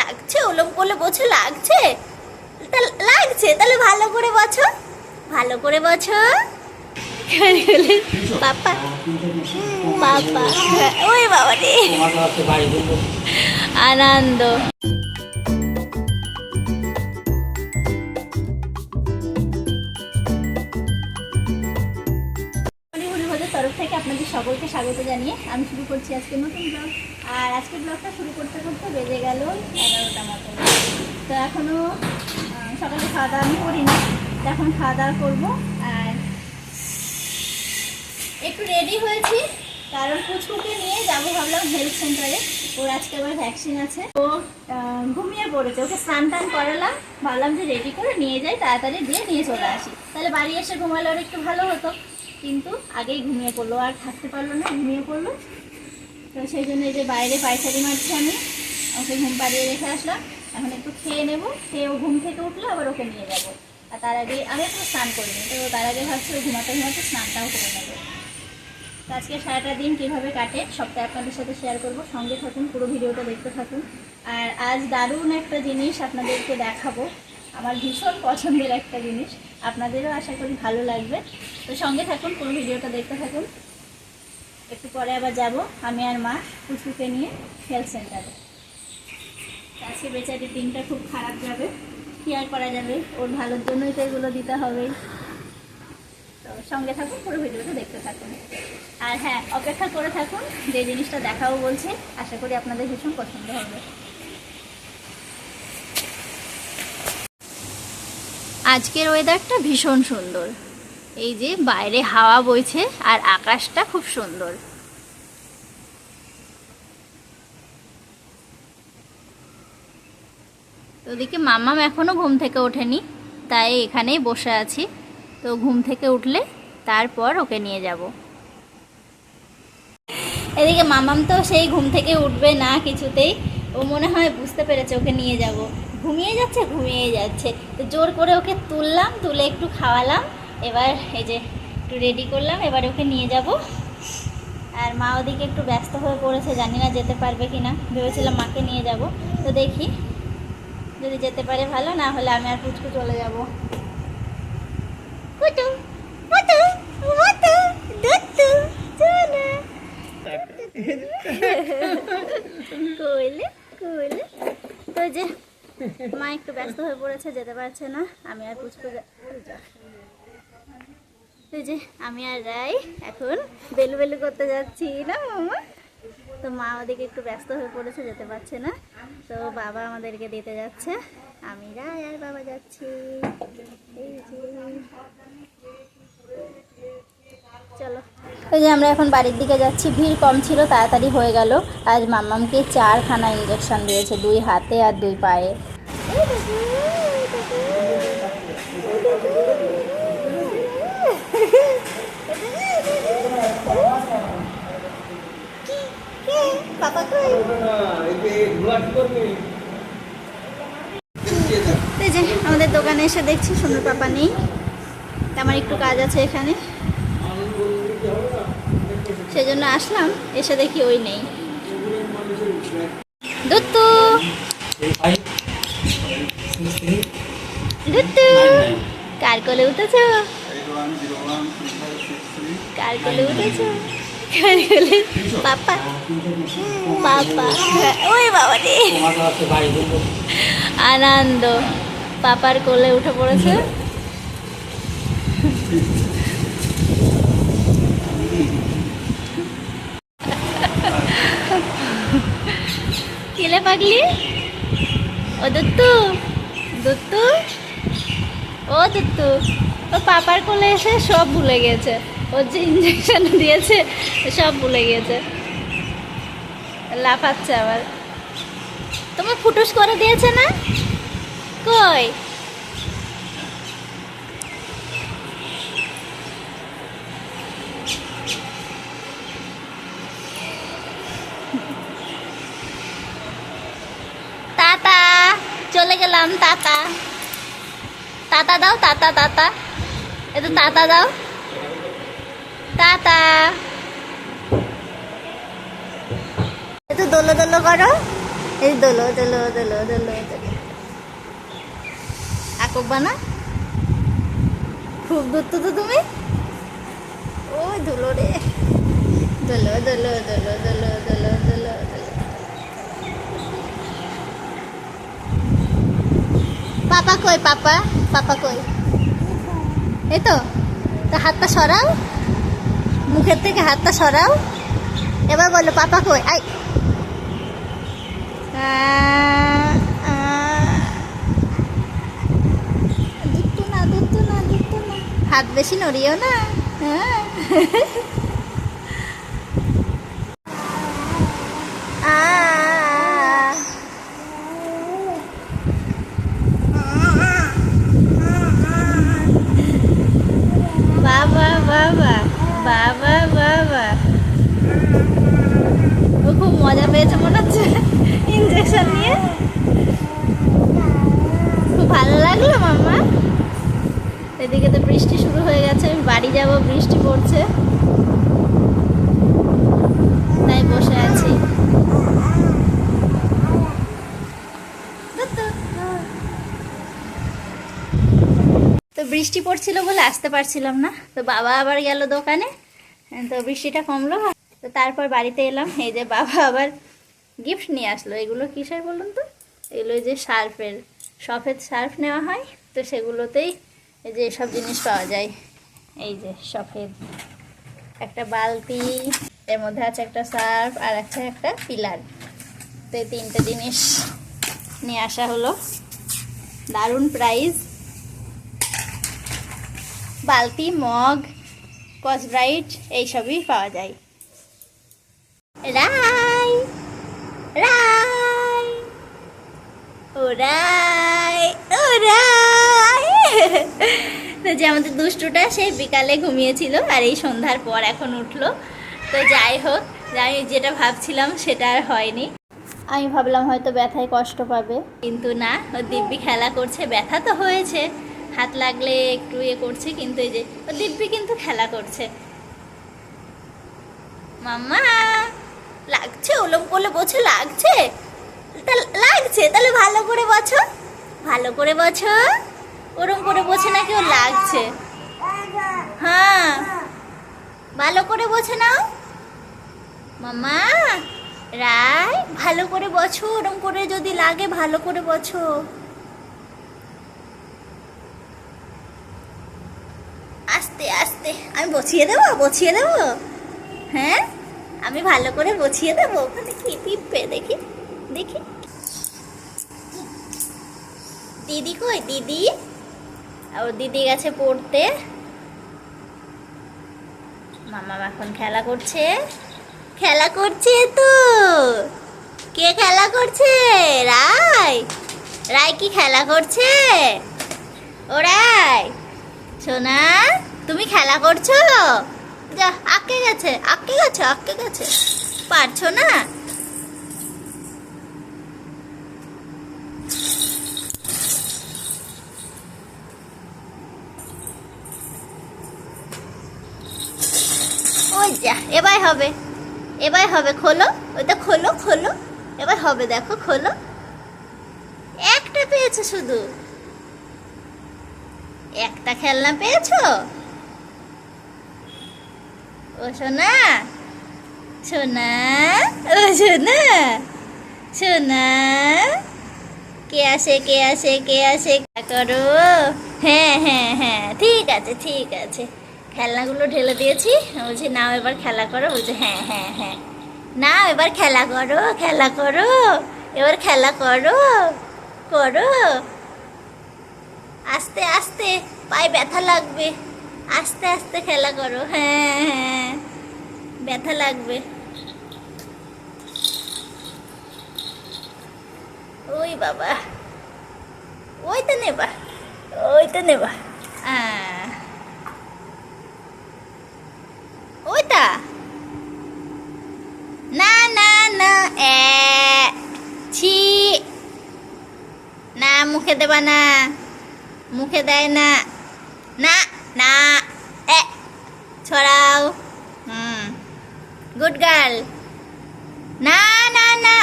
লাগছে? ওলম করলে বছর লাগছে। লাগছে, তাহলে ভালো করে বছো ভালো করে বছো পাপা পাপা ওই বাবা রে আনন্দ। তরফ থেকে আপনাদের সকলকে স্বাগত জানিয়ে আমি শুরু করছি আজকে নতুন ব্লগ আর আজকে ব্লগটা শুরু করতে করতে বেজে গেল এগারোটা মতো। তো এখনও সকালে খাওয়া দাওয়া আমি করিনি এখন খাওয়া দাওয়া করব। আর একটু রেডি হয়েছি, কারণ পুচকুকে নিয়ে যাব ভাবলাম হেলথ সেন্টারে ওর আজকে আবার ভ্যাকসিন আছে। ও ঘুমিয়ে পড়েছে। ওকে স্নান টান করালাম, ভাবলাম যে রেডি করে নিয়ে যাই, তাড়াতাড়ি দিয়ে নিয়ে চলে আসি। তাহলে বাড়ি এসে ঘুমালে ওর একটু ভালো হতো। কিন্তু আগেই ঘুমিয়ে পড়ল, আর থাকতে পারল না, ঘুমিয়ে পড়ল। তো সেই জন্য এই যে বাইরে পায়চারি মারছি আমি, ওকে ঘুম পাড়িয়ে রেখে আসলাম। এখন একটু খেয়ে নেব, খেয়ে ও ঘুম থেকে উঠলে, আবার ওকে নিয়ে যাব। আর তার আগে আমি একটু স্নান করিনি তো তার আগে ভাবছি ও ঘুমাতে ঘুমাতে স্নানটাও করে নেব। তো আজকে সারাটা দিন কীভাবে কাটে সবটা আপনাদের সাথে শেয়ার করব। সঙ্গে থাকুন, পুরো ভিডিওটা দেখতে থাকুন। আর আজ দারুণ একটা জিনিস আপনাদেরকে দেখাবো। আমার ভীষণ পছন্দের একটা জিনিস। আপনাদেরও আশা করি ভালো লাগবে। তো সঙ্গে থাকুন, পুরো ভিডিওটা দেখতে থাকুন। একটু পরে আবার যাব আমি আর মা পুচকুকে নিয়ে হেলথ সেন্টারে আজকে বেচারি দিনটা খুব খারাপ যাবে। কী আর করা যাবে? ওর ভালোর জন্যই তো এগুলো দিতে হবে। তো সঙ্গে থাকুন, পুরো ভিডিওটা দেখতে থাকুন। আর হ্যাঁ অপেক্ষা করে থাকুন, যে জিনিসটা দেখাও বলছে, আশা করি আপনাদের ভীষণ পছন্দ হবে। আজকের ওয়েদারটা ভীষণ সুন্দর। এই যে বাইরে হাওয়া বইছে আর আকাশটা খুব সুন্দর। ওদিকে মাম্মাম এখনও ঘুম থেকে ওঠেনি, তাই এখানেই বসে আছি। তো ঘুম থেকে উঠলে তারপর ওকে নিয়ে যাব। এদিকে মামাম তো সেই ঘুম থেকে উঠবে না কিছুতেই। ও মনে হয় বুঝতে পেরেছে ওকে নিয়ে যাব। ঘুমিয়ে যাচ্ছে ঘুমিয়ে যাচ্ছে। তো জোর করে ওকে তুললাম তুলে একটু খাওয়ালাম। এবার এই যে একটু রেডি করলাম এবার ওকে নিয়ে যাব। আর মা ওদিকে একটু ব্যস্ত হয়ে পড়েছে জানি না যেতে পারবে কি না ভেবেছিলাম মাকে নিয়ে যাব। তো দেখি যদি যেতে পারে ভালো না হলে আমি আর পুচকু চলে যাব। কইলে কইলে। তো যে মা একটু ব্যস্ত হয়ে পড়েছে, যেতে পারছে না। আমি আর পুচকু। এই যে, আমি আর রাই এখন বেলু বেলু করতে যাচ্ছি, না মামা? তো মা আমাদেরকে একটু ব্যস্ত হয়ে পড়েছে, যেতে পারছে না। তো বাবা আমাদেরকে দিতে যাচ্ছে। আমি রাই আর বাবা যাচ্ছি। এই যে। চলো। এই যে আমরা এখন বাড়ির দিকে যাচ্ছি ভিড় কম ছিল তাড়াতাড়ি হয়ে গেল। আজ মাম্মামকে চারখানা ইঞ্জেকশন দিয়েছে দুই হাতে আর দুই পায়ে। এই যে আমাদের দোকানে এসে দেখছি সুন্দর পাপা নেই। আমার একটু কাজ আছে এখানে। সেজন্য আসলাম, এসে দেখি ওই নেই। কার কোলে উঠেছো? কার কোলে উঠেছো? কার কোলে? পাপা। ওই বাবা আনন্দ। পাপার কোলে উঠে পড়েছে কেলে পাগলি? ও দত্তু দত্তু? ও দত্তু, ও পাপার কোলে এসে সব ভুলে গেছে। ওর যে ইঞ্জেকশন দিয়েছে, সব ভুলে গেছে। লাফাচ্ছে আবার। তোমার ফুটোস করে দিয়েছে না? কই তাতা গেলাম তাতা। তাতা দাও, তাতা তাতা। একটু তাতা দাও। তাতা। একটু দোলো দোলো করো। এই দোলো দোলো দোলো দোলো দোলো। আকক বানা খুব দূর তো তুমি? ওই রে দোলো দোলো দোলো দোলো দোলো দোলো দোলো পাপা কই, পাপা? পাপা কই? এই তো, তা হাতটা সরাও। মুখের থেকে হাতটা সরাও। এবার বলো, পাপা কই? আই। হাত বেশি নড়িও না। হ্যাঁ আহ। বাবা বাবা বাবা বাবা ও খুব মজা পেয়েছে মনে হচ্ছে ইঞ্জেকশন নিয়ে। খুব ভালো লাগল মামা এদিকে তো বৃষ্টি শুরু হয়ে গেছে, আমি বাড়ি যাব, বৃষ্টি পড়ছে। তাই বসে আছি। তো বৃষ্টি পড়ছিল বলে আসতে পারছিলাম না। তো বাবা আবার গেল দোকানে, তো বৃষ্টিটা কমলো। তো তারপর বাড়িতে এলাম। এই যে বাবা আবার গিফট নিয়ে আসলো। এগুলো কিসের বলুন তো? এগুলো যে সার্ফের সফেদ সার্ফ নেওয়া হয়। তো সেগুলোতেই এই যে সব জিনিস পাওয়া যায়। এই যে সফেদ। একটা বালতি, এর মধ্যে আছে একটা সার্ফ আর আছে একটা পিলার। তো এই তিনটে জিনিস নিয়ে আসা হলো। দারুণ প্রাইস বালতি, মগ কসব্রাইট এইসবই পাওয়া যায়। রাই রাই ও রাই ও রাই তো যে আমাদের দুষ্টুটা সেই বিকালে ঘুমিয়েছিল আর এই সন্ধ্যার পর এখন উঠল। তো যাই হোক, আমি যেটা ভাবছিলাম সেটা আর হয়নি। আমি ভাবলাম হয়তো ব্যথায় কষ্ট পাবে। কিন্তু না, ও দিব্যি খেলা করছে, ব্যথা তো হয়েছে। হাত লাগলে একটু ইয়ে করছে, কিন্তু এই যে, ও দিব্যি কিন্তু খেলা করছে। মাম্মা! লাগছে? ওলম করলে বছর লাগছে? লাগছে, তাহলে ভালো করে বছো। ভালো করে বছো। ওরম করে বোঝে নাকি ও লাগছে। হ্যাঁ। ভালো করে বসে নাও মামা রায়, ভালো করে বছো, ওরম করে যদি লাগে ভালো করে বছো। আস্তে আস্তে। আমি বসিয়ে দেবো বসিয়ে দেবো? হ্যাঁ? আমি ভালো করে বসিয়ে দেবো, ওখানে কি টিপবে দেখি দেখি। দিদি কই? দিদি? আর দিদি গেছে পড়তে। মামা এখন খেলা করছে। খেলা করছে তো। কে খেলা করছে? রায় রায় কি খেলা করছে? ও রায় সোনা, তুমি খেলা করছ? যা আটকে গেছে আটকে গেছে আটকে গেছে। পারছ না? ওই যা, এবার হবে। এবার হবে, খোলো। ওইটা খোলো খোলো। এবার হবে, দেখো, খোলো। একটা পেয়েছ শুধু। একটা খেলনা পেয়েছ? ও, সোনা? সোনা? ও, সোনা? সোনা? কে আসে কে আসে কে আসে করো। হ্যাঁ হ্যাঁ হ্যাঁ ঠিক আছে ঠিক আছে। খেলনাগুলো ঢেলে দিয়েছি। বলছি, নাও এবার খেলা করো। বলছে হ্যাঁ হ্যাঁ হ্যাঁ। নাও এবার খেলা করো খেলা করো। এবার খেলা করো করো। আস্তে আস্তে, পায়ে ব্যথা লাগবে। আস্তে আস্তে খেলা করো হ্যাঁ হ্যাঁ। ব্যথা লাগবে। ওই বাবা, ওই তো নেবা, ওই তো নেবা। ওইটা না না না, এ, ছি। না, মুখে দেবা না, মুখে দেয় না না না। ছড়াও। হুম। Good girl. না না না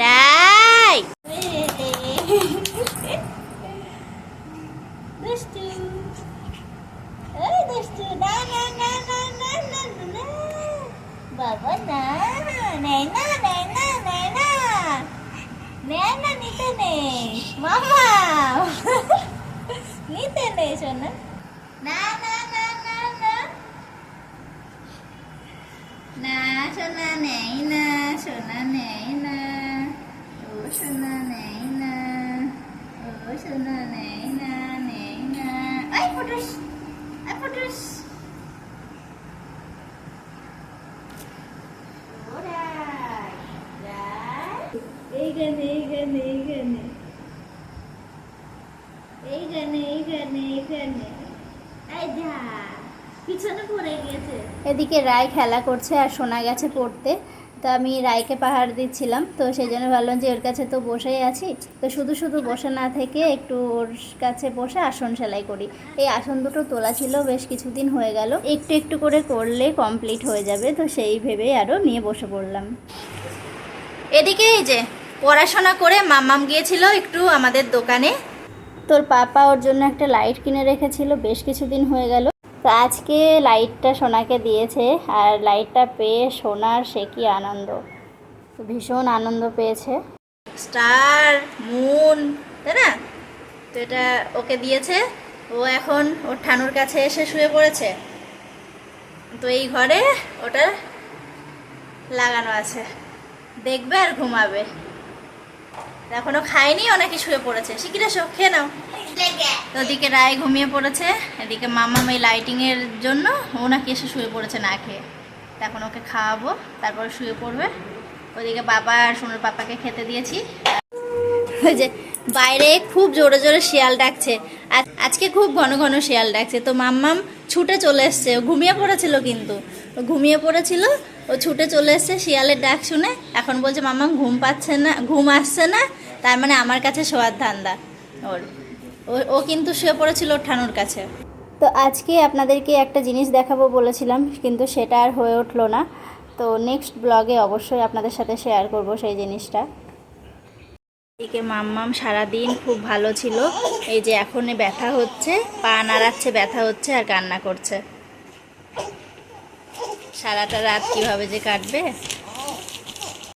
রাই দুষ্টু এই দুষ্টু না না না না না না না, না বাবা না নেই না নেই না নেই না নেই না নিতে নেই মামা নিতে নেই শোনা না না না না না না সোনা নেই না সোনা নেই না ও সোনা নেই না ও সোনা নেই না নেই না আই ফুটুস আই ফুটুস ওরাই রাই এই গানে এই গানে এই গানে এই গানে এই গানে এই পিছনে পড়ে গেছে। এদিকে রায় খেলা করছে আর শোনা গেছে পড়তে। তো আমি রায়কে পাহাড় দিচ্ছিলাম, তো সেই জন্য ভাবলাম যে ওর কাছে তো বসেই আছি। তো শুধু শুধু বসে না থেকে একটু ওর কাছে বসে আসন সেলাই করি। এই আসন দুটো তোলা ছিল, বেশ কিছুদিন হয়ে গেল। একটু একটু করে করলে কমপ্লিট হয়ে যাবে, তো সেই ভেবেই আরও নিয়ে বসে পড়লাম। এদিকে এই যে, পড়াশোনা করে মাম্মাম গিয়েছিল একটু আমাদের দোকানে। তোর পাপা ওর জন্য একটা লাইট কিনে রেখেছিল, বেশ কিছুদিন হয়ে গেল। তো আজকে লাইটটা সোনাকে দিয়েছে, আর লাইটটা পেয়ে সোনার সে কি আনন্দ। ভীষণ আনন্দ পেয়েছে। স্টার, মুন, তাই না? তো এটা ওকে দিয়েছে। ও এখন ওর ঠানুর কাছে এসে শুয়ে পড়েছে। তো এই ঘরে ওটা লাগানো আছে। দেখবে আর ঘুমাবে। এখনও খায়নি ও নাকি শুয়ে পড়েছে। শিখিরে এসো, খেয়ে নাও। তো ওদিকে রায় ঘুমিয়ে পড়েছে, এদিকে মামা এই লাইটিং এর জন্য, ও নাকি এসে শুয়ে পড়েছে না খেয়ে। এখন ওকে খাওয়াবো, তারপরে শুয়ে পড়বে। ওদিকে বাবা আর সোনার পাপাকে খেতে দিয়েছি। ওই যে বাইরে খুব জোরে জোরে শিয়াল ডাকছে। আজকে খুব ঘন ঘন শিয়াল ডাকছে। তো মাম্মাম ছুটে চলে এসছে, ও ঘুমিয়ে পড়েছিল কিন্তু। ও ঘুমিয়ে পড়েছিল, ও ছুটে চলে এসছে শিয়ালের ডাক শুনে। এখন বলছে, মাম্মাম, ঘুম পাচ্ছে না, ঘুম আসছে না। তার মানে আমার কাছে শোয়ার ধান্দা ওর। ও- ও কিন্তু শুয়ে পড়েছিল ওর ঠানুর কাছে। তো আজকে আপনাদেরকে একটা জিনিস দেখাবো বলেছিলাম কিন্তু সেটা আর হয়ে উঠল না। তো নেক্সট ব্লগে অবশ্যই আপনাদের সাথে শেয়ার করব সেই জিনিসটা। এদিকে মাম্মাম সারাদিন খুব ভালো ছিল। এই যে এখন ব্যথা হচ্ছে পা নাড়াচ্ছে ব্যথা হচ্ছে আর কান্না করছে। সারাটা রাত কীভাবে যে কাটবে?